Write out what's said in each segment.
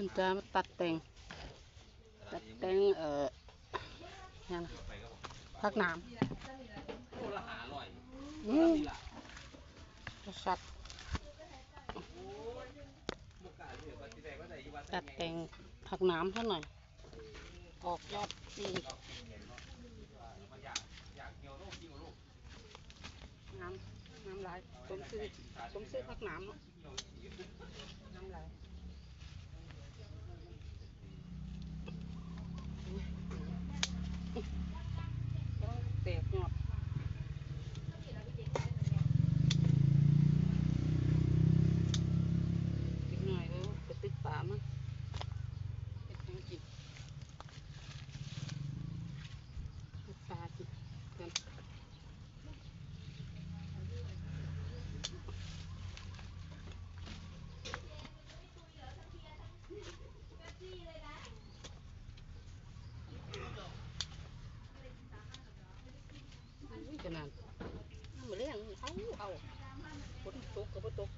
คุณจะมาตัดแต่ง ตัดแต่งเอ่อยังนะพักน้ำอืมสัตว์บุกกาเหลือว่าสิได้ว่าได้อยู่ว่าตัดแต่งผักน้ำเท่าหน่อย ออกยอดจริงน้ำน้ำลายผมซื้อผมซื้อผักน้ำเนาะน้ำลายต้องแตกหยอดอีกหน่อยก็ไปตึกป่ามั้งเฮ็ดหยังกินตึกป่ากินกัน อุ้ยขนาดน้ำมาเลี้ยงเอาเอาฝนตกกับฝนตก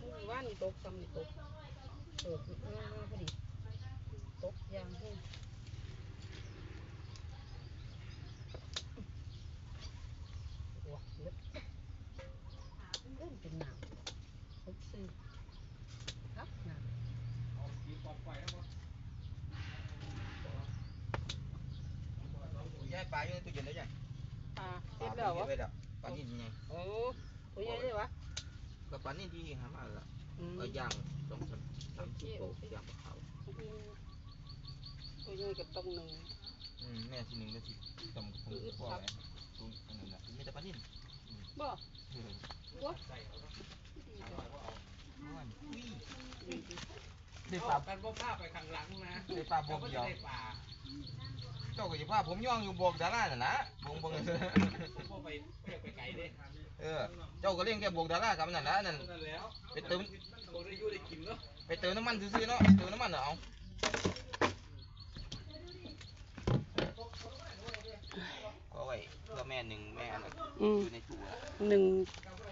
มื้อว่านนี่ตก ซ้ำนี่ตกเออมามาพอดีตกอยางแห้งว้าเล็บเล่นเป็นหนาวผมซื้อครับหนาวเอาสีปอกไฟแล้วบ่ย้ายปลาอยู่ในตู้เย็นได้ยังอ่าปลาเก็บแล้ววะไว้แล้วปลานิ่นไงโอ้ตัวใหญ่เลยวะ ก็ปลานิ่นที่หามาและ อืมเอาย่างสองสามสามสิบโลย่างกับเขาวตัวใหญ่กับตรงหนึ่งอืมแม่ทีหนึ่งก็ที่ตำกับผมพ่อไว้ตรงอันนั้นแหละมีแต่ปลานิ่นบ่เออบ่ใส่เอาเนาะอ้วนอุ้ยดีได้ปปลาลากันบ่ผ้าไปข้างหลังนะได้ปลาบวกเดียวได้ปลาเจ้าก็จะพาผมย่องอยู่บวกดาราน่ะนะบวงบวงบ่ไปบ่อยากไปไกล เด้เออ เจ้าก็เลี้ยงแค่บวกดารากับนั่นนะนั่นนั่นแล้วไปเติมบ่ได้อยู่ได้กินเนาะไปเติมน้ำมันซื้อๆเนาะเติมน้ำมันเนาะเอาก็ไว้เพื่อแม่หนึ่งแม่อันนั้นอืมอยู่ในตู้อะหนึ่ง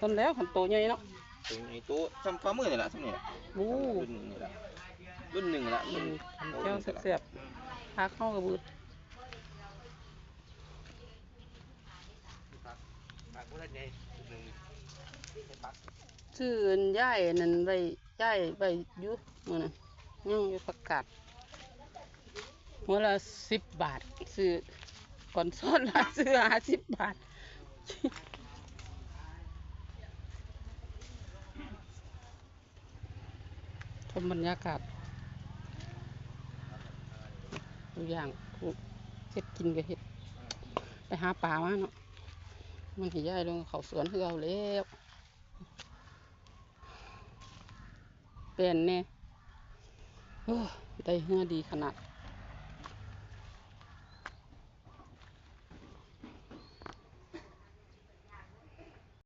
คนแล้วขันโตใหญ่เนาะถึงในตู้ทำฟ้ามือนี่แหละทำนี่แหละโอ้รุ่นนี่แหละรุ่นหนึ่งละอืรุ่นมทำแก้วเสียบๆพักเข้ากับบืด ปากกูได้ไงหนึ่งปัก ชื่อย่ายนั่นใบย่ายใบยุมือนั่นยังอยู่ประกาศหัวละสิบบาทซื้อก่อนซ้อนละซื้อหาสิบบาทชมบรรยากาศทุกอย่างเฮ็ดกินก็เฮ็ดไปหาปลามาเนาะ มันสิย้ายลงเขาสวนคือเอาแล้วเป็นเนี่ยได้เหือดีขนาด